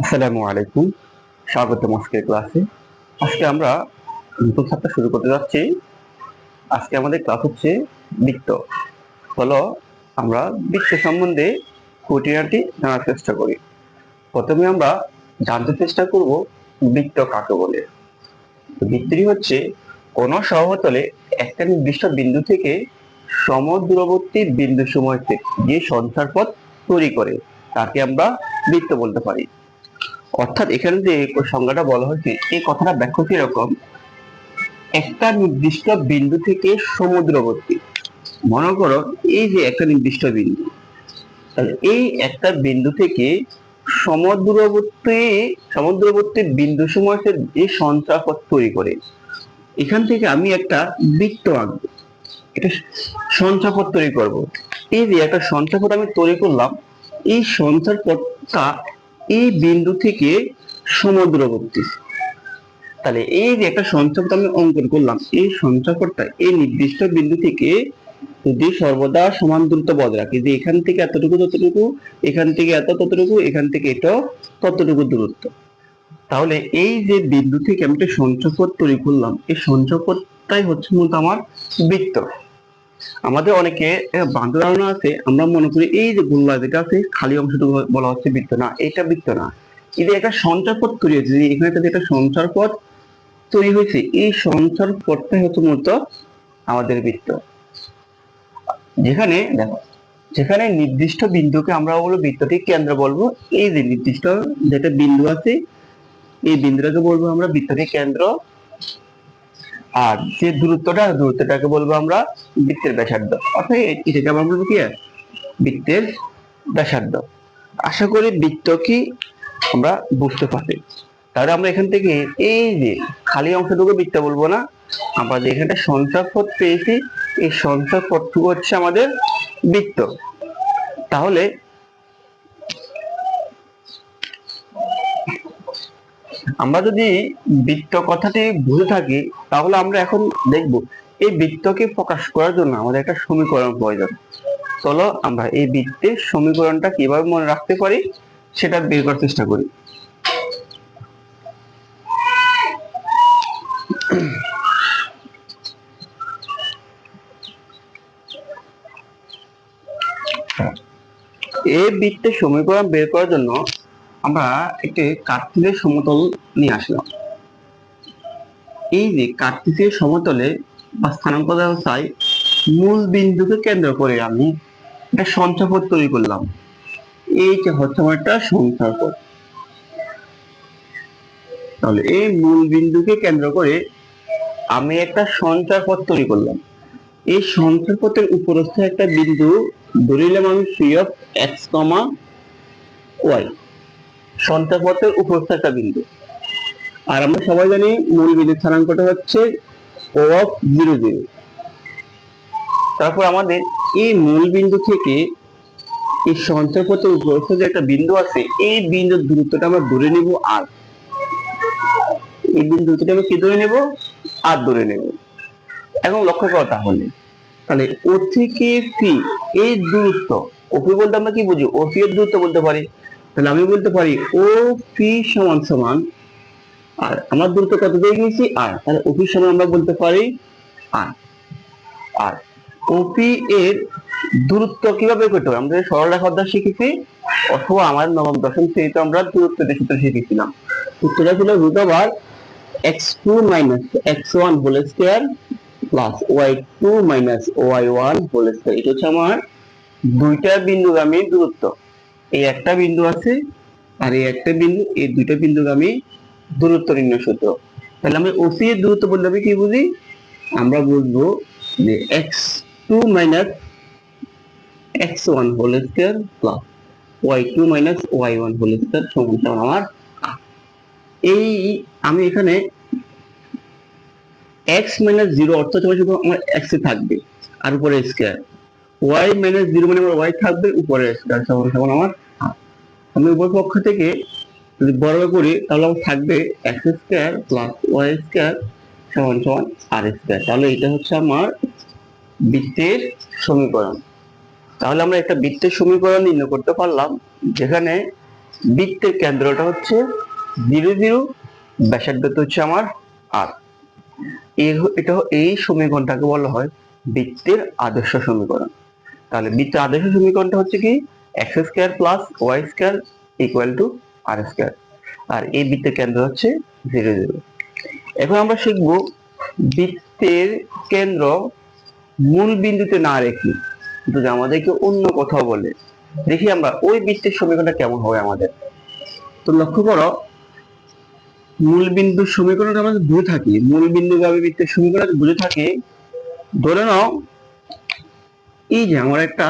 আসসালামু আলাইকুম। স্বাগত আজকের ক্লাসে। আজকে আমরা নতুন সপ্তাহ শুরু করতে যাচ্ছি। আজকে আমাদের ক্লাস হচ্ছে বৃত্ত। হলো আমরা বৃত্ত সম্বন্ধে খুঁটিনাটি জানার চেষ্টা করি। প্রথমে আমরা জানতে চেষ্টা করব বৃত্ত কাকে বলে। বৃত্তটি হচ্ছে কোন সমতলে একটা নির্দিষ্ট বিন্দু থেকে সমদূরবর্তী বিন্দু সময়তে যে সঞ্চার পথ তৈরি করে, তাকে আমরা বৃত্ত বলতে পারি। অর্থাৎ এখানে যে সংজ্ঞাটা বলা হয়েছে, এই কথাটা ব্যাখ্যা এরকম একটা নির্দিষ্ট বিন্দু থেকে সমুদ্রবর্তী। মনে করো এই যে একটা নির্দিষ্ট বিন্দু, তাহলে এই একটা বিন্দু থেকে সমুদ্রবর্তী সমুদ্রবর্তী বিন্দু সময়ের যে সঞ্চারপথ তৈরি করে। এখান থেকে আমি একটা বৃত্ত আঁকবো। এটা সঞ্চারপথ তৈরি করব। এই যে একটা সঞ্চারপথ আমি তৈরি করলাম, এই সঞ্চারপথটা এই বিন্দু থেকে সমুদ্রবর্তী তাহলে এই যে একটা সঞ্চারপথ আমি অঙ্কন করলাম, এই সঞ্চারপথটা এই নির্দিষ্ট বিন্দু থেকে যদি সর্বদা সমান দূরত্ব বজায় রাখে, যে এখান থেকে এতটুকু ততটুকু, এখান থেকে এত ততটুকু, এখান থেকে এটাও ততটুকু দূরত্ব। তাহলে এই যে বিন্দু থেকে আমি একটা সঞ্চয়পথ তৈরি করলাম, এই সঞ্চয়পথটাই হচ্ছে মূলত আমার বৃত্ত। আমাদের অনেকে বান্ধব ধারণা আছে, আমরা মনে করি এই যে গোল্লা যেটা আছে, খালি অংশটুকু বলা হচ্ছে বৃত্ত না, এটা বৃত্ত না। এটা একটা সঞ্চার পথ তৈরি হয়েছে, যে এখানে একটা সঞ্চার পথ তৈরি হয়েছে, এই সঞ্চার পথটাই হচ্ছে মূলত আমাদের বৃত্ত। যেখানে, দেখো, যেখানে নির্দিষ্ট বিন্দুকে আমরা বলব বৃত্তটি কেন্দ্র বলব, এই যে নির্দিষ্ট যেটা বিন্দু আছে, এই বিন্দুটাকে বলব আমরা বৃত্তটি কেন্দ্র আর যে দূরত্বটা, দূরত্বটাকে বলব আমরা বৃত্তের ব্যাসার্ধ। অর্থাৎ এটাকে আমরা বলব কি? বৃত্তের ব্যাসার্ধ। আশা করি বৃত্ত কি আমরা বুঝতে পারি তাহলে আমরা এখান থেকে এই যে খালি অংশটুকু বৃত্ত বলব না, আমরা যে এখানটা সঞ্চার পথ পেয়েছি, এই সঞ্চার পথটুকু হচ্ছে আমাদের বৃত্ত। তাহলে আমরা যদি বৃত্ত কথাটি বুঝে থাকি, তাহলে আমরা এখন দেখব, এই বৃত্তকে প্রকাশ করার জন্য আমাদের একটা সমীকরণ প্রয়োজন। চলো আমরা এই বৃত্তের সমীকরণটা কীভাবে মনে রাখতে পারি, সেটা বের করার চেষ্টা করি। এই বৃত্তের সমীকরণ বের করার জন্য আমরা একটি কার্তিকের সমতল নিয়ে আসলাম। এই যে কার্তিকের সমতলে বা স্থানাঙ্ক ব্যবস্থায় মূল বিন্দুকে কেন্দ্র করে আমি একটা সঞ্চারপথ তৈরি করলাম। এই যে হচ্ছে আমার একটা সঞ্চারপথ। তাহলে এই মূল বিন্দুকে কেন্দ্র করে আমি একটা সঞ্চারপথ তৈরি করলাম। এই সঞ্চারপথের উপরস্থ একটা বিন্দু ধরে নিলাম আমি P of X comma Y সঞ্চারপথের উপরস্থ একটা বিন্দু। আর আমরা সবাই জানি মূল বিন্দু স্থানাঙ্কটা হচ্ছে ও অফ জিরো জিরো তারপর আমাদের এই মূল বিন্দু থেকে এই সঞ্চয়পথের উপরস্থ যে একটা বিন্দু আছে, এই বিন্দুর দূরত্বটা আমরা ধরে নিব আর এই বিন্দুটা আমরা কি ধরে নেব? আর ধরে নেব। এখন লক্ষ্য করো তাহলে। তাহলে ও থেকে পি এই দূরত্ব ওপি বলতে আমরা কি বুঝি? ও পি এর দূরত্ব বলতে পারি। তাহলে আমি বলতে পারি ও পি সমান সমান, আর আমার দূরত্ব কত দিয়ে গিয়েছি? আর তাহলে ওপি সমান আমরা বলতে পারি আর আর ওপি এর দূরত্ব কীভাবে করতে হবে আমরা সরল রেখা অধ্যায় শিখেছি, অথবা আমার নবম, দশম শ্রেণীতে আমরা দূরত্ব সূত্র শিখেছিলাম। সূত্রটা ছিল root over X two minus X one whole square plus Y two minus Y one whole square এটা হচ্ছে আমার দুইটা বিন্দুগামী দূরত্ব। এই একটা বিন্দু আছে আর এই একটা বিন্দু, এই দুইটা আমি দূরত্ব নির্ণয় সূত্র। তাহলে আমি ওসি এর দূরত্ব বলতে আমি কি বুঝি? আমরা বুঝব যে X two minus X one whole square plus Y two minus Y one whole square সমান সমান আমার এই আমি এখানে এক্স মাইনাস জিরো অর্থ হচ্ছে আমার এক্স থাকবে, আর উপরে স্কোয়ার ওয়াই মাইনাস জিরো মানে আমার ওয়াই থাকবে উপরে স্কোয়ার আমার আমি উপর পক্ষ থেকে যদি বর্গ করি, তাহলে আমার থাকবে X square plus Y square সমান সমান আর স্কোয়ার তাহলে এটা হচ্ছে আমার বৃত্তের সমীকরণ। তাহলে আমরা একটা বৃত্তের সমীকরণ নির্ণয় করতে পারলাম, যেখানে বৃত্তের কেন্দ্রটা হচ্ছে জিরো জিরো ব্যাসার্ধ হচ্ছে আমার আর এটা এই সমীকরণটাকে বলা হয় বৃত্তের আদর্শ সমীকরণ। তাহলে বৃত্তের আদর্শ সমীকরণটা হচ্ছে কি? X square plus Y square equal to R square আর এই বৃত্তের কেন্দ্র হচ্ছে জিরো জিরো এখন আমরা শিখব বৃত্তের কেন্দ্র মূল বিন্দুতে না রেখে যদি আমাদেরকে অন্য কোথাও বলে। দেখি আমরা ওই বৃত্তের সমীকরণটা কেমন হবে আমাদের। তো লক্ষ্য করো, মূল বিন্দুর সমীকরণটা আমাদের বুঝে থাকি, মূল বিন্দু ভাবে বৃত্তের সমীকরণ বুঝে থাকে, ধরে নাও এই যে আমার একটা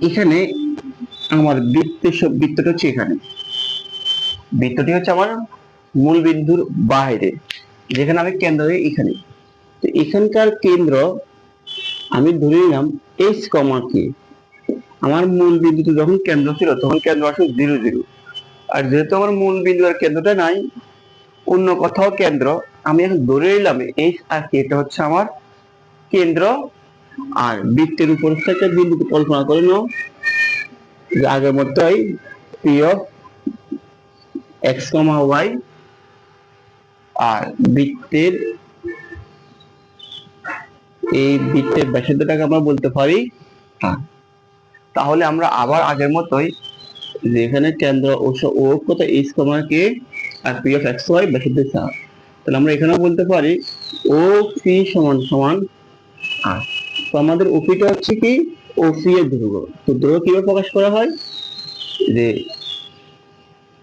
এখানে আমার বৃত্তের সব- বৃত্তটা হচ্ছে এখানে। বৃত্তটি হচ্ছে আমার মূল বিন্দুর বাইরে, যেখানে আমি কেন্দ্র এখানে। তো এখানকার কেন্দ্র আমি ধরে নিলাম এইচ কমা কে আমার মূল বিন্দুতে যখন কেন্দ্র ছিল, তখন কেন্দ্র আসলে জিরো জিরো আর যেহেতু আমার মূল বিন্দু আর কেন্দ্রটা নাই অন্য কোথাও কেন্দ্র, আমি এখন ধরে নিলাম এইচ আর কে, এটা হচ্ছে আমার কেন্দ্র আর বৃত্তের উপর থেকে বিন্দুকে কল্পনা করে নাও আগের মতোই P of X comma Y আর বৃত্তের এই বৃত্তের ব্যাসার্ধটাকে আমরা বলতে পারি আর। তাহলে আমরা আবার আগের মতোই যেখানে কেন্দ্র ও কত এইচ কমা কে আর পি অফ এক্স ওয়াই ব্যাসার্ধ চার তাহলে আমরা এখানেও বলতে পারি ও পি সমান সমান আর তো আমাদের ওপিটা হচ্ছে কি ওপি এর ধ্রুব। তো ধ্রুব কীভাবে প্রকাশ করা হয়? যে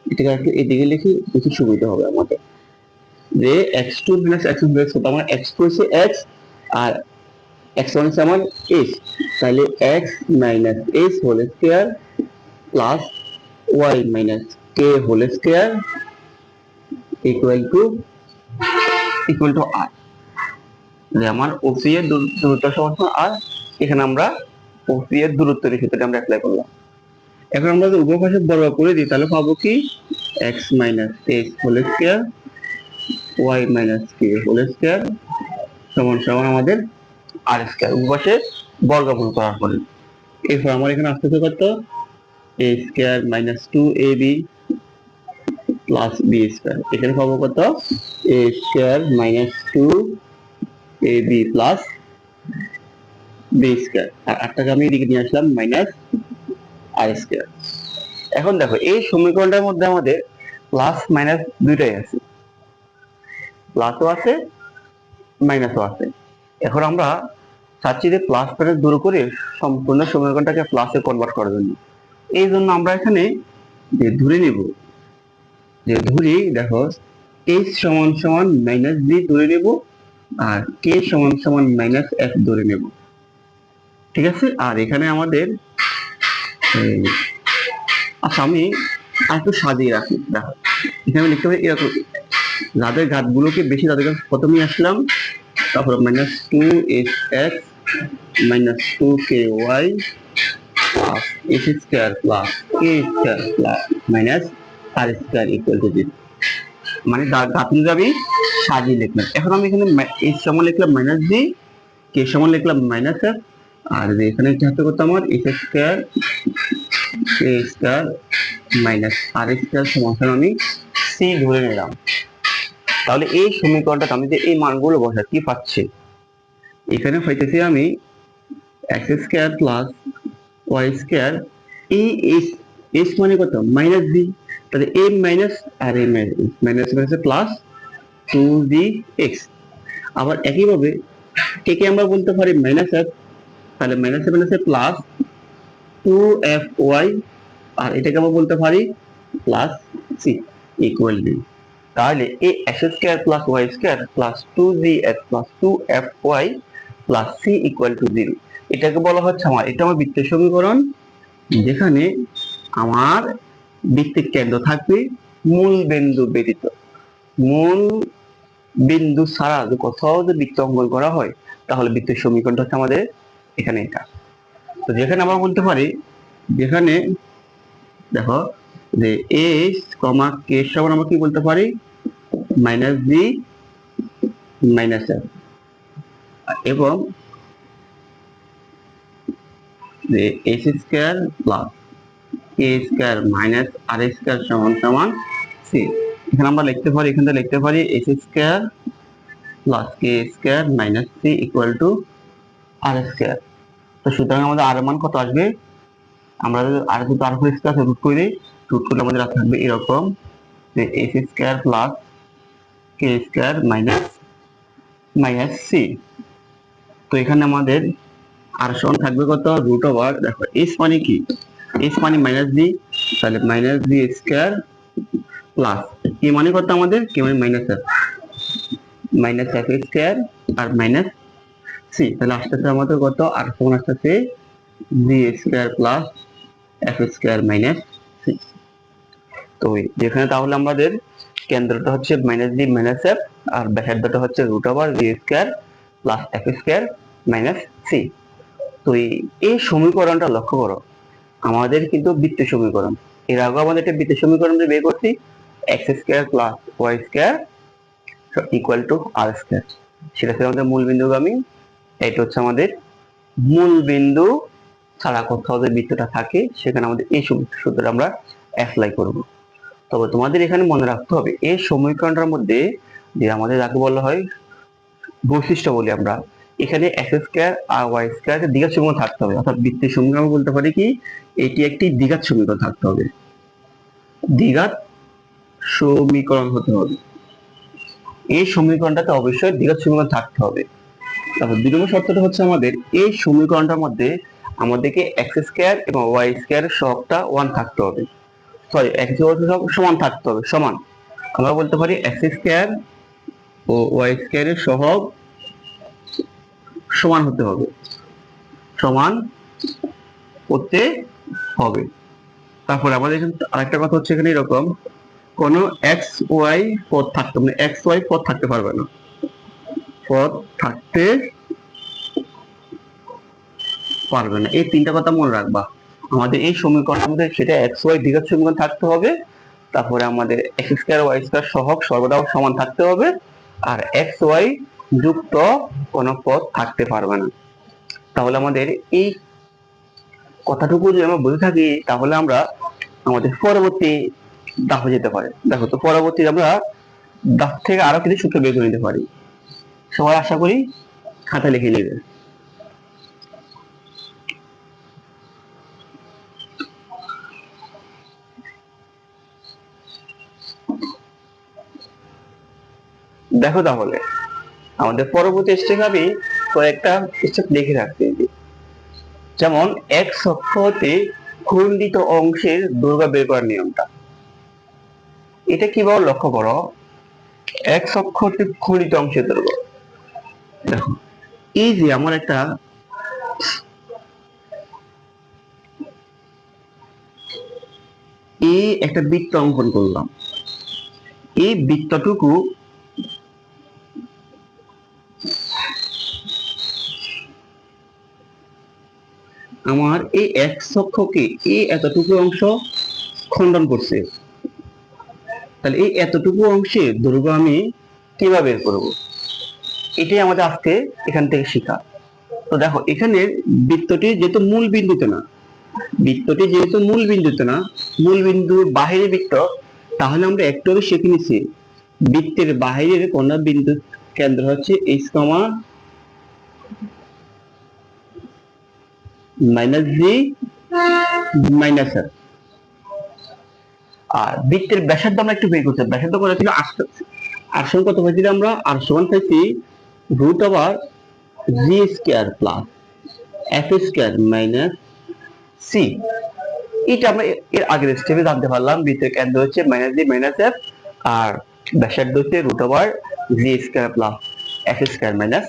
এটাকে একটু এদিকে লিখি বেশি সুবিধা হবে আমাদের। যে X two minus X one X আমার এক্স টু হচ্ছে এক্স আর এক্স ওয়ান হচ্ছে আমার এস তাহলে X minus S whole square plus Y minus K whole square equal to equal to R যে আমার ওসি এর দূরত্ব সমান আর এখানে আমরা ওসি এর দূরত্ব রেখে আমরা অ্যাপ্লাই করলাম। এখন আমরা যদি উভয় পাশে বর্গ করে দিই, তাহলে পাবো কি? X minus whole square Y minus whole square সমান সমান আমাদের আর স্কোয়ার উভয় বর্গমূল করার পরে। এরপর আমার এখানে আসতেছে কত? A square minus two A B plus B square এখানে পাবো কত? A square minus two A B plus B square আর আটটাকে আমি এদিকে নিয়ে আসলাম মাইনাস আর স্কোয়ার এখন দেখো, এই সমীকরণটার মধ্যে আমাদের প্লাস মাইনাস দুইটাই আছে। প্লাসও আছে মাইনাসও আছে। এখন আমরা চাচ্ছি যে প্লাস মাইনাস দূর করে সম্পূর্ণ সমীকরণটাকে প্লাসে কনভার্ট করার জন্য। এই জন্য আমরা এখানে যে ধরে নিব যে ধরি, দেখো এইচ সমান সমান মাইনাস বি ধরে নেব আর কে সমান সমান মাইনাস এফ ধরে নেব। ঠিক আছে? আর এখানে আমাদের আচ্ছা আমি একটু সাজিয়ে রাখি। দেখো, এখানে লিখতে পারি, এরকম, যাদের ঘাতগুলোকে বেশি, তাদের কাছে প্রথমেই আসলাম, তারপর minus two S X minus two K Y plus S square plus K square plus minus R square equal to zero মানে ঘাতগুলো আমি সাজিয়ে লিখলাম এখন আমি এখানে এস সমান লিখলাম মাইনাস বি কে সমান লিখলাম মাইনাস এফ আর যে এখানে হাতে করতে আমার S square K square minus R square সমান আমি সি ধরে নিলাম। তাহলে এই সমীকরণটা আমি যে এই মানগুলো বসা কি পাচ্ছি? এখানে পাইতেছি আমি X square plus Y square এই এস মানে কত? মাইনাস বি তাহলে M minus R A minus minus plus two B X আবার একইভাবে কে আমরা বলতে পারি? মাইনাস এফ তাহলে মাইনাস মাইনাসে প্লাস টু এফ ওয়াই আর এটাকে আমরা বলতে পারি প্লাস সি ইকুয়াল ডি তাহলে A X square plus Y square plus two G X plus two F Y plus C equal to zero এটাকে বলা হচ্ছে আমার, এটা আমার বৃত্তের সমীকরণ। যেখানে আমার বৃত্তের কেন্দ্র থাকবে মূল বিন্দু ব্যতীত। মূল বিন্দু ছাড়া কোথাও যদি বৃত্ত অঙ্কন করা হয়, তাহলে বৃত্তের সমীকরণটা হচ্ছে আমাদের এখানে এটা। তো যেখানে আমরা বলতে পারি, যেখানে দেখো যে এ কমা কে সমান আমরা কি বলতে পারি? মাইনাস বি মাইনাস এফ এবং S square plus K square minus R square সমান সমান সি এখানে আমরা লিখতে পারি, এখানে লিখতে পারি S square plus K square minus C equal to R square তো সুতরাং আমাদের আর মান কত আসবে? আমরা আর দুটো আর ফোর স্কোয়ার রুট করি রুট করলে আমাদের আর থাকবে এরকম যে S square plus K square minus minus C তো এখানে আমাদের আর সমান থাকবে কত? রুট ওভার দেখো এস মানে কি? এস মানে মাইনাস ডি তাহলে minus D square plus K মানে কত আমাদের? কি মানে minus F minus F square আর মাইনাস সি তাহলে আসতেছে আমাদের কত? আর সমান আসতেছে D square plus F square minus C তো যেখানে তাহলে আমাদের কেন্দ্রটা হচ্ছে মাইনাস ডি মাইনাস এফ আর ব্যাসার্ধটা হচ্ছে root over D square plus F square minus C তো এই সমীকরণটা লক্ষ্য করো। আমাদের কিন্তু বৃত্ত সমীকরণ। এর আগে আমাদের একটা বৃত্ত সমীকরণ বের করছি X square plus Y square equal to R square সেটা ছিল আমাদের মূল বিন্দুগামী এটা হচ্ছে আমাদের মূল বিন্দু ছাড়া কোথাও যে বৃত্তটা থাকে, সেখানে আমাদের এই সূত্র- সূত্রটা আমরা অ্যাপ্লাই করব। তবে তোমাদের এখানে মনে রাখতে হবে, এই সমীকরণটার মধ্যে যে আমাদের যাকে বলা হয় বৈশিষ্ট্য বলি আমরা এখানে এক্স স্কোয়ার আর ওয়াই স্কোয়ার দ্বিঘাত সমীকরণ থাকতে হবে। অর্থাৎ বৃত্তের সমীকরণ বলতে পারি কি, এটি একটি দ্বিঘাত সমীকরণ থাকতে হবে। দ্বিঘাত সমীকরণ হতে হবে। এই সমীকরণটাতে অবশ্যই দ্বিঘাত সমীকরণ থাকতে হবে। তারপর দুই নম্বর শর্তটা হচ্ছে আমাদের, এই সমীকরণটার মধ্যে আমাদেরকে এক্স স্কোয়ার এবং ওয়াই স্কোয়ার সবটা ওয়ান থাকতে হবে। সরি এক্স সমান থাকতে হবে, সমান। আমরা বলতে পারি এক্স স্কোয়ার ও ওয়াই স্কোয়ারের সহগ সমান হতে হবে। সমান করতে হবে। তারপরে আমাদের এখানে আরেকটা কথা হচ্ছে এখানে এরকম, কোন এক্স ওয়াই পদ থাকতে মানে এক্স ওয়াই পদ থাকতে পারবে না। পদ থাকতে পারবে না। এই তিনটা কথা মনে রাখবা। আমাদের এই সমীকরণের মধ্যে সেটা এক্স ওয়াই দ্বিঘাত সমীকরণ থাকতে হবে, তারপরে আমাদের এক্স স্কোয়ার ওয়াই স্কোয়ার সহগ সর্বদা সমান থাকতে হবে, আর এক্স ওয়াই যুক্ত কোনো পদ থাকতে পারবে না। তাহলে আমাদের এই কথাটুকু যদি আমরা বুঝে থাকি, তাহলে আমরা আমাদের পরবর্তী দাফে যেতে পারি। দেখো তো পরবর্তী আমরা দাফ থেকে আরও কিছু সূত্র বের করে নিতে পারি। সবাই আশা করি খাতা লিখে নেবে। দেখো তাহলে। আমাদের পরবর্তী স্টেপ আমি কয়েকটা স্টেপ লিখে রাখতে যেমন, এক অক্ষ হতে খণ্ডিত অংশের দৈর্ঘ্য বের করার নিয়মটা। এটা কীভাবে লক্ষ্য করো। এক অক্ষ হতে খণ্ডিত অংশের দৈর্ঘ্য দেখো, এই যে আমার একটা এই একটা বৃত্ত অঙ্কন করলাম। এই বৃত্তটুকু আমার এই এক অক্ষকে এই এতটুকু অংশ খণ্ডন করছে। তাহলে এই এতটুকু অংশে দৈর্ঘ্য আমি কীভাবে বের করব? এটাই আমাদের আজকে এখান থেকে শেখা। তো দেখো, এখানে বৃত্তটি যেহেতু মূল বিন্দুতে না, বৃত্তটি যেহেতু মূল বিন্দুতে না, মূল বিন্দুর বাহিরে বৃত্ত, তাহলে আমরা একটু আগে শিখে নিছি বৃত্তের বাহিরের কোন বিন্দু কেন্দ্র হচ্ছে H comma minus G minus আর আর বৃত্তের ব্যাসার্ধ আমরা একটু বের করতে ব্যাসার্ধ কত ছিল? আটশো কত পাইছি আমরা আর সমান পাইছি root over G square plus F square minus C এটা আমরা এর আগের স্টেপে জানতে পারলাম, বৃত্তের কেন্দ্র হচ্ছে মাইনাস জি মাইনাস এফ আর ব্যাসার্ধ হচ্ছে root over G square plus F square minus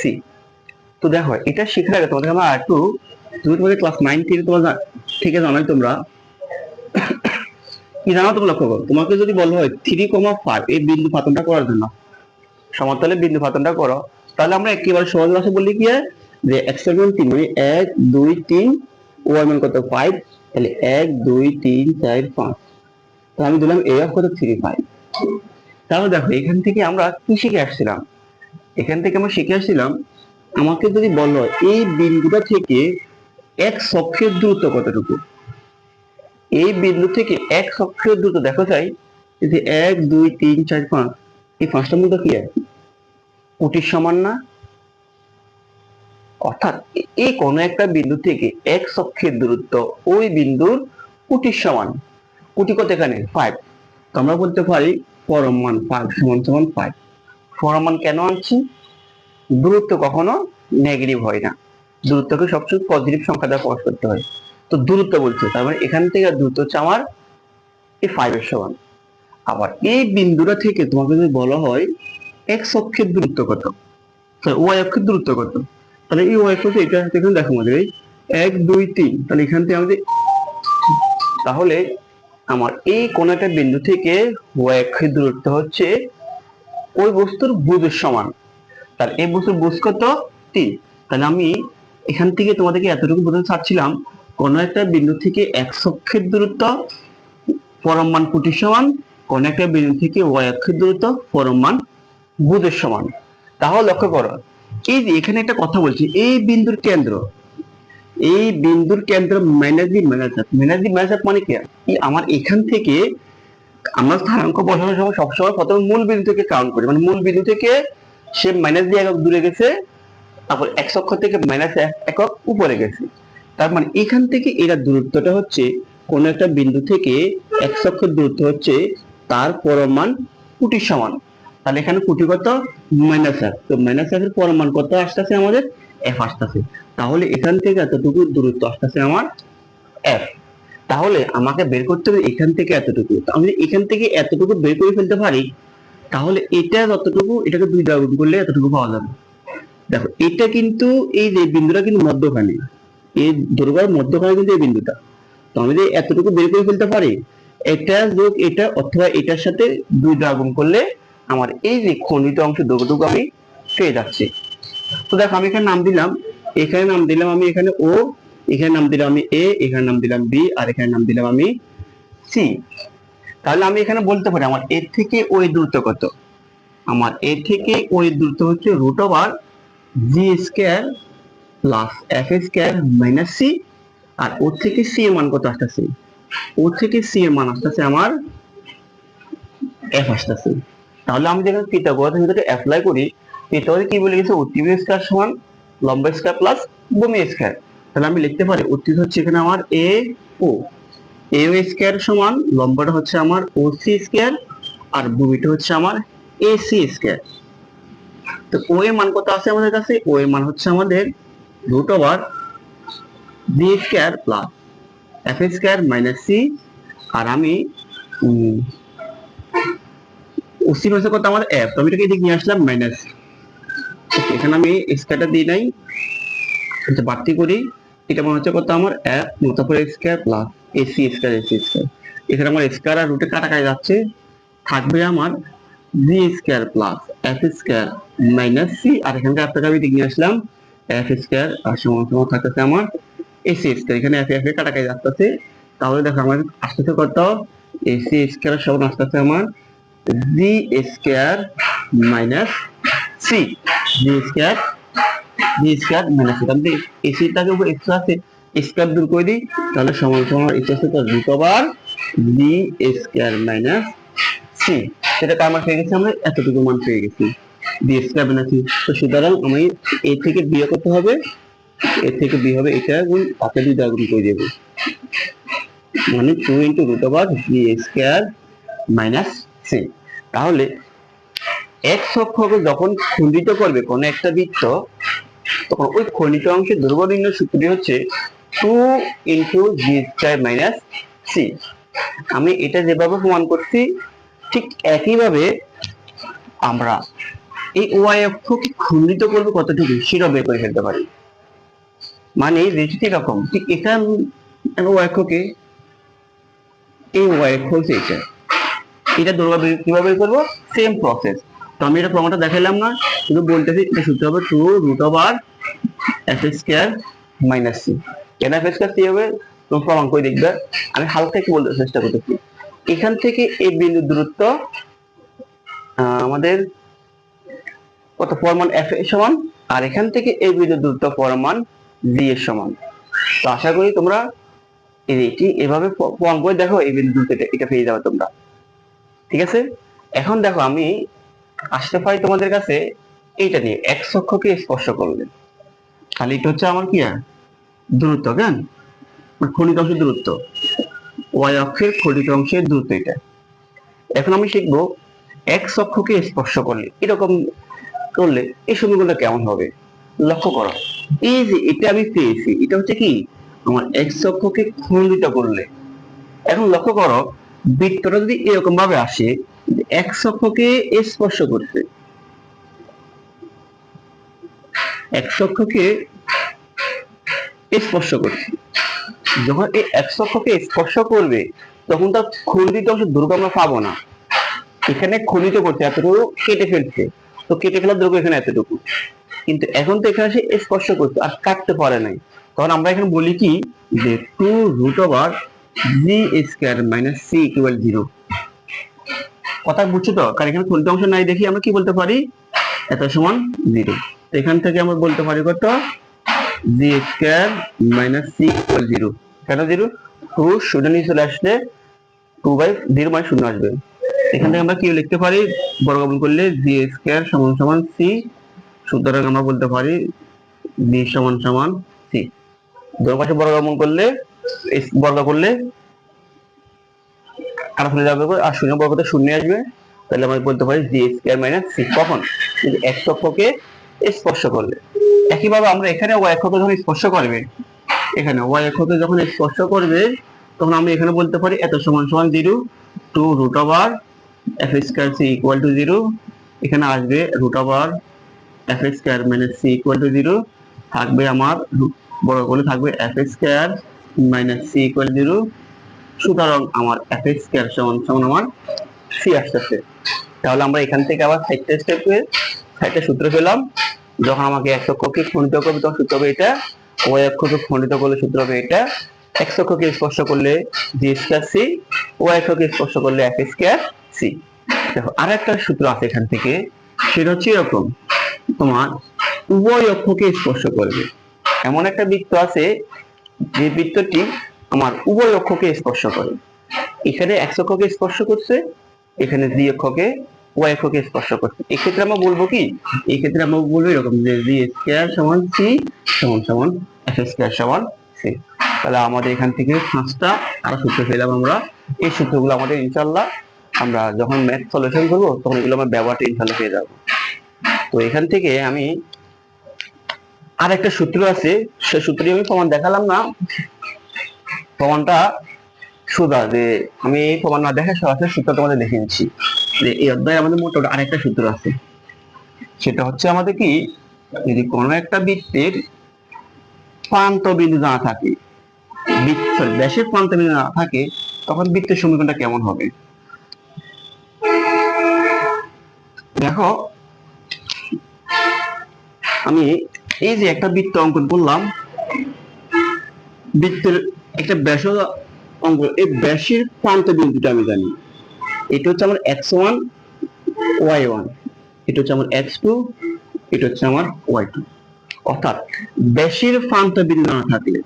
C তো দেখো, এটা শেখার আগে তোমাদের আমরা একটু তুমি তোমাদের ক্লাস নাইন থেকে তোমার থেকে জানাই তোমরা। কি জানো তুমি লক্ষ্য করো? তোমাকে যদি বলা হয় থ্রি কমা ফাইভ এই বিন্দু ফাতনটা করার জন্য সমতলে বিন্দু ফাতনটা করো, তাহলে আমরা একেবারে সহজ ভাষা বলি কি যে এক্সের মান তিন মানে এক, দুই, তিন ওয়াই মান কত? ফাইভ তাহলে এক, দুই, তিন, চার, পাঁচ। তাহলে আমি দিলাম এ অফ কত? থ্রি ফাইভ তাহলে দেখো, এখান থেকে আমরা কি শিখে আসছিলাম? এখান থেকে আমরা শিখে আসছিলাম, আমাকে যদি বলো এই বিন্দুটা থেকে এক অক্ষের দূরত্ব কতটুকু? এই বিন্দু থেকে এক অক্ষের দূরত্ব দেখা যায় যে এক, দুই, তিন, চার, পাঁচ, এই পাঁচটার মধ্যে কি আছে কোটির সমান না? অর্থাৎ এই কোন একটা বিন্দু থেকে এক অক্ষের দূরত্ব ওই বিন্দুর কোটির সমান। কোটি কত এখানে? ফাইভ তো আমরা বলতে পারি পরম মান ফাইভ সমান সমান ফাইভ পরম মান কেন আনছি? দূরত্ব কখনো নেগেটিভ হয় না। দূরত্বকে সবসময় পজিটিভ সংখ্যা দ্বারা প্রকাশ করতে হয়। তো দূরত্ব বলছে, তার মানে এখান থেকে দূরত্ব হচ্ছে আমার এই ফাইভ এর সমান। আবার এই বিন্দুটা থেকে তোমাকে যদি বলা হয় এক্স অক্ষের দূরত্ব কত? ওয়াই অক্ষের দূরত্ব কত? তাহলে এই ওয়াই অক্ষ এটা এখানে দেখো আমাদের, এই এক, দুই, তিন, তাহলে এখান থেকে আমাদের তাহলে আমার এই কোন একটা বিন্দু থেকে ওয়াই অক্ষের দূরত্ব হচ্ছে ওই বস্তুর বুঝের সমান। তাহলে এই বস্তুর বুঝ কত? তিন। তাহলে আমি এখান থেকে তোমাদেরকে এতটুকু বোঝাতে চাচ্ছিলাম, কোন একটা বিন্দু থেকে এক অক্ষের দূরত্ব পরম মান কোটির সমান, কোন একটা বিন্দু থেকে ওয়াই অক্ষের দূরত্ব পরম মান বুধের সমান। তাহলে লক্ষ্য করো, এই যে এখানে একটা কথা বলছি, এই বিন্দুর কেন্দ্র, এই বিন্দুর কেন্দ্র minus D minus minus D minus মানে কি? আমার এখান থেকে আমরা স্থানাঙ্ক বসানোর সময় সবসময় প্রথমে মূল বিন্দু থেকে কাউন্ট করি। মানে মূল বিন্দু থেকে সে মাইনাস দিয়ে একক দূরে গেছে তারপর এক অক্ষ থেকে মাইনাস একক উপরে গেছে। তার মানে এখান থেকে এরা দূরত্বটা হচ্ছে কোন একটা বিন্দু থেকে এক অক্ষের দূরত্ব হচ্ছে তার পরমান কোটির সমান। তাহলে এখানে কোটি কত? মাইনাস এক। তো মাইনাস একের পরমান কত আসতেছে আমাদের? এফ আসতেছে। তাহলে এখান থেকে এতটুকু দূরত্ব আসতেছে আমার এফ তাহলে আমাকে বের করতে হবে এখান থেকে এতটুকু। আমি এখান থেকে এতটুকু বের করে ফেলতে পারি, তাহলে এটা যতটুকু, এটাকে দুই দ্বারা গুণ করলে এতটুকু পাওয়া যাবে। দেখো, এটা কিন্তু এই যে বিন্দুটা কিন্তু মধ্যখানে। এই দৈর্ঘ্যের মধ্যখানে কিন্তু এই বিন্দুটা। তো আমি যদি এতটুকু বের করে ফেলতে পারি, এটা যোগ এটা অথবা এটার সাথে দুই দ্বারা গুণ করলে আমার এই যে খণ্ডিত অংশ দৈর্ঘ্যটুকু আমি পেয়ে যাচ্ছি। তো দেখো, আমি এখানে নাম দিলাম। এখানে নাম দিলাম আমি এখানে ও এখানে নাম দিলাম আমি এ এখানে নাম দিলাম বি আর এখানে নাম দিলাম আমি সি তাহলে আমি এখানে বলতে পারি, আমার এর থেকে ওই দূরত্ব কত? আমার এর থেকে ওই দূরত্ব হচ্ছে root over G square plus F square minus C আর ওর থেকে সি এর মান কত আসতেছে? ওর থেকে সি এর মান আসতেছে আমার এফ আসতেছে। তাহলে আমি যখন পিথাগোরাস ভিতরে অ্যাপ্লাই করি পিথাগোরাস কি বলে গেছে? অতিভুজ স্কয়ার সমান লম্ব স্কয়ার প্লাস ভূমি স্কয়ার তাহলে আমি লিখতে পারি অতিভুজ হচ্ছে এখানে আমার এ ও এ ও স্কয়ার সমান লম্বটা হচ্ছে আমার ও সি স্কয়ার আর ভূমিটা হচ্ছে আমার এ সি স্কয়ার তো ও এর মান কত আছে আমাদের কাছে? ও এর মান হচ্ছে আমাদের root over B square plus F square minus C আর আমি ওসি মাসে কত আমার এফ তো আমি এটাকে এদিকে নিয়ে আসলাম মাইনাস এখানে আমি স্কয়ারটা দিই নাই। এটা বাড়তি করি। এটা মনে হচ্ছে কত আমার? এফ করে square plus AC AC square এখানে আমার স্কয়ার আর রুটে কাটাকাটি যাচ্ছে। থাকবে আমার G square plus F square minus C আর এখানকার আপনাকে আমি দিকে নিয়ে আসলাম এফ স্কয়ার আর সমান সমান থাকতেছে আমার এসি স্কয়ার এখানে এফ এফ কাটাকাটি যাচ্ছে তাহলে দেখো আমার আসতেছে কত? এসি স্কয়ার সমান আসতেছে আমার G square minus C G square G square minus C তাহলে এসিটাকে উপর এক্সট্রা আছে স্কয়ার দূর করে দিই, তাহলে সমান সমান এক্স আছে তো root over G square minus C সেটা কার মান পেয়ে গেছি? আমরা এতটুকু মান পেয়ে গেছি। বি স্কয়ার সি তো সুতরাং আমি এ থেকে বিয়োগ করতে হবে। এ থেকে বি হবে এটা গুণ তাকে দুই দ্বারা গুণ করে দেবো। মানে two into root over G square minus C তাহলে এক্স অক্ষকে যখন খণ্ডিত করবে কোনো একটা বৃত্ত, তখন ওই খণ্ডিত অংশের দৈর্ঘ্য নির্ণয় সূত্রটি হচ্ছে two into G square minus C আমি এটা যেভাবে প্রমাণ করছি ঠিক একইভাবে আমরা এই ওয়াই অক্ষকে খণ্ডিত করবে কতটুকু? সেটা বের করে ফেলতে পারি। মানে রেজিটি এরকম। ঠিক এখান ওয়াই অক্ষকে এই ওয়াই অক্ষ হচ্ছে এটা। এটা বের- কীভাবে বের করব? সেম প্রসেস তো আমি এটা প্রমাণটা দেখাইলাম না শুধু বলতেছি এটা সূত্র হবে two root over F square minus C কেন এফ স্কোয়ার সি হবে? তুমি প্রমাণ করে দেখবে। আমি হালকা একটু বলতে চেষ্টা করতেছি। এখান থেকে এই বিন্দুর দূরত্ব আমাদের কত পরমান এফ এর সমান, আর এখান থেকে এই বিন্দুর দূরত্ব পরমান জি এর সমান। তো আশা করি তোমরা এটি এভাবে প- প্রমাণ করে দেখো, এই বিন্দু এটা এটা পেয়ে যাবে তোমরা। ঠিক আছে? এখন দেখো, আমি আসতে পারি তোমাদের কাছে এইটা নিয়ে এক অক্ষকে স্পর্শ করলে তাহলে এটা হচ্ছে আমার কি দূরত্ব, কেন? খনিত অংশের দূরত্ব। ওয়াই অক্ষের খনিত অংশের দূরত্ব এটা এখন আমি শিখব এক অক্ষকে স্পর্শ করলে, এরকম করলে এই সমীকরণটা কেমন হবে? লক্ষ্য করো, এই যে এটা আমি পেয়েছি, এটা হচ্ছে কি? আমার এক অক্ষকে খণ্ডিত করলে। এখন লক্ষ্য করো, বৃত্তটা যদি এরকম ভাবে আসে, যে এক অক্ষকে স্পর্শ করছে এক অক্ষকে স্পর্শ করছে যখন এই এক অক্ষকে স্পর্শ করবে, তখন তার খণ্ডিত অংশ দুর্গ আমরা পাবো না। এখানে খণ্ডিত করছে, এতটুকু কেটে ফেলছে। তো কেটে ফেলার দুর্গ এখানে এতটুকু। কিন্তু এখন তো এখানে সে স্পর্শ করছে, আর কাটতে পারে নাই। তখন আমরা এখানে বলি কি? যে two root over G square minus C equal zero কথা বুঝছ তো? কারণ এখানে খণ্ডিত অংশ নাই দেখি আমরা কি বলতে পারি? এত সমান জিরো এখান থেকে আমরা বলতে পারি কত? G square minus C equal zero কেন জিরো টু শূন্য নিয়ে চলে আসলে টু বাই জিরো মানে শূন্য আসবে। এখান থেকে আমরা কি লিখতে পারি? বর্গমূল করলে জি স্কোয়ার সমান সমান সি সুতরাং আমরা বলতে পারি জি সমান সমান সি দুই পাশে বর্গমূল করলে বর্গ করলে আর ফেলে যাবে আর শূন্য বর্গতে শূন্য আসবে। তাহলে আমরা বলতে পারি জি স্কোয়ার মাইনাস সি কখন? কিন্তু এক অক্ষকে স্পর্শ করলে। একইভাবে আমরা এখানে ওয়াই অক্ষকে যখন স্পর্শ করবে, এখানে ওয়াই অক্ষকে যখন স্পর্শ করবে, তখন আমরা এখানে বলতে পারি এত সমান সমান zero two root over F square C equal to zero এখানে আসবে root over F square minus C equal to zero থাকবে আমার বড় করে থাকবে F square minus C equal zero সুতরাং আমার এফ স্কোয়ার সমান সমান আমার সি আসতেছে। তাহলে আমরা এখান থেকে আবার সাইডটা স্টেপে সাইডটা সূত্র পেলাম। যখন আমাকে এক অক্ষকে খণ্ডিত করবে তখন সূত্র হবে এটা ওয়াই অক্ষকে খণ্ডিত করলে সূত্র হবে এটা এক্স অক্ষকে স্পর্শ করলে জি স্কোয়ার সি ওয়াই অক্ষকে স্পর্শ করলে এফ স্কোয়ার সি। দেখো আর একটা সূত্র আছে এখান থেকে, সেটা হচ্ছে এরকম, তোমার উভয় অক্ষকে স্পর্শ করবে। এমন একটা বৃত্ত আছে, যে বৃত্তটি আমার উভয় অক্ষকে স্পর্শ করে। এখানে এক অক্ষকে স্পর্শ করছে, এখানে জি অক্ষকে ওয়াই অক্ষকে স্পর্শ করছে। এক্ষেত্রে আমরা বলব কি? এই ক্ষেত্রে আমরা বলব এরকম যে জি স্কোয়ার সমান সি সমান সমান এফ স্কোয়ার সমান সি তাহলে আমাদের এখান থেকে পাঁচটা আরও সূত্র পেলাম আমরা। এই সূত্রগুলো আমাদের ইনশাল্লাহ আমরা যখন ম্যাথ সলিউশন করব, তখন এগুলো আমরা ব্যবহারটা ইনশাল্লাহ পেয়ে যাব। তো এখান থেকে আমি আর একটা সূত্র আছে, সে সূত্রটি আমি প্রমাণ দেখালাম না। প্রমাণটা সোজা যে আমি প্রমাণ না দেখে সরাসরি সূত্র তোমাদের দেখে নিচ্ছি। যে এই অধ্যায়ে আমাদের মোটামুটি আরেকটা সূত্র আছে। সেটা হচ্ছে আমাদের কি, যদি কোনো একটা বৃত্তের প্রান্ত বিন্দু না থাকে, বৃত্ত ব্যাসের প্রান্ত বিন্দু না থাকে, তখন বৃত্তের সমীকরণটা কেমন হবে? দেখো, আমি এই যে একটা বৃত্ত অঙ্কন করলাম, বৃত্তের একটা ব্যাস অঙ্কন এই ব্যাসের প্রান্ত বিন্দুটা আমি জানি। এটা হচ্ছে আমার এক্স ওয়ান ওয়াই ওয়ান এটা হচ্ছে আমার এক্স টু এটা হচ্ছে আমার ওয়াই টু অর্থাৎ ব্যাসের প্রান্ত বিন্দু না থাকলে,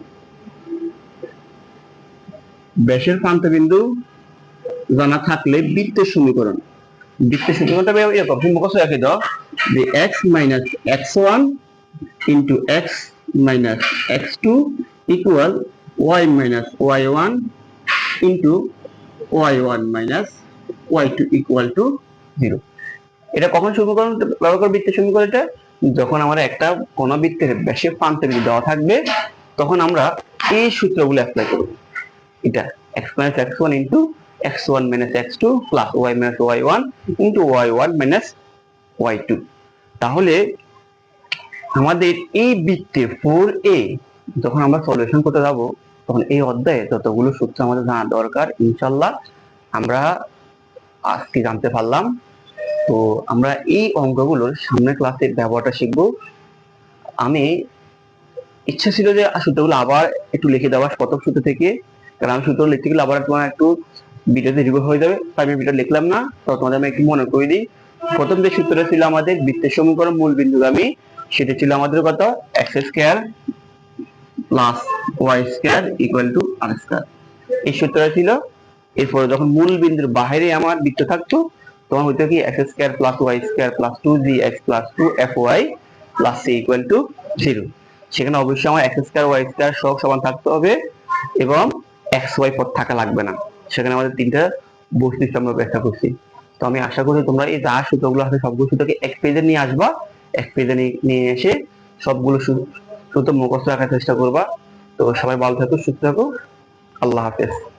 ব্যাসের প্রান্ত বিন্দু জানা থাকলে বৃত্তের সমীকরণ। বৃত্তের সমীকরণটা এরকম তুমি মুখস্থ রেখে দাও। যে X minus X one into X minus X two equal Y minus Y one into Y one minus Y two equal to zero এটা কখন সমীকরণ? ব্যবহার করে বৃত্তের সমীকরণ এটা? যখন আমরা একটা কোন বৃত্তের বেশি প্রান্তের দেওয়া থাকবে, তখন আমরা এই সূত্রগুলো অ্যাপ্লাই করব। এটা X minus X one into X one minus X two plus Y minus Y one Y one minus Y two তাহলে আমাদের এই বৃত্তে ফোর এ যখন আমরা সলিউশন করতে যাব তখন এই অধ্যায়ে যতগুলো সূত্র আমাদের জানা দরকার, ইনশাল্লাহ আমরা আজকে জানতে পারলাম। তো আমরা এই অঙ্কগুলোর সামনের ক্লাসে ব্যবহারটা শিখব। আমি ইচ্ছা ছিল যে সূত্রগুলো আবার একটু লিখে দেওয়া প্রথম সূত্র থেকে, কারণ সূত্র লিখতে গেলে আবার তোমার একটু ভিডিওতে দীর্ঘ হয়ে যাবে, তাই আমি ভিডিও লিখলাম না। তো তোমাদের আমি একটু মনে করে দিই। প্রথম যে সূত্রটা ছিল আমাদের বৃত্তের সমীকরণ মূল বিন্দুগামী, সেটা ছিল আমাদের কত? X square plus Y square equal to R square এই সূত্রটা ছিল। এরপরে যখন মূল বিন্দুর বাইরে আমার বৃত্ত থাকতো, তখন হইতো কি X square plus Y square plus two G X plus two F Y plus C equal to zero সেখানে অবশ্যই আমার এক্স স্কোয়ার ওয়াই স্কোয়ার সব সমান থাকতে হবে এবং এক্স ওয়াই পদ থাকা লাগবে না। সেখানে আমাদের তিনটা বৈশিষ্ট্য আমরা ব্যাখ্যা করছি। তো আমি আশা করি তোমরা এই যা সূত্রগুলো আছে সবগুলো সূত্রকে এক পেজে নিয়ে আসবা, এক পেজে নিয়ে এসে সবগুলো সূত্র মুখস্থ রাখার চেষ্টা করবা। তো সবাই ভালো থাকো সুস্থ থাকো। আল্লাহ হাফেজ।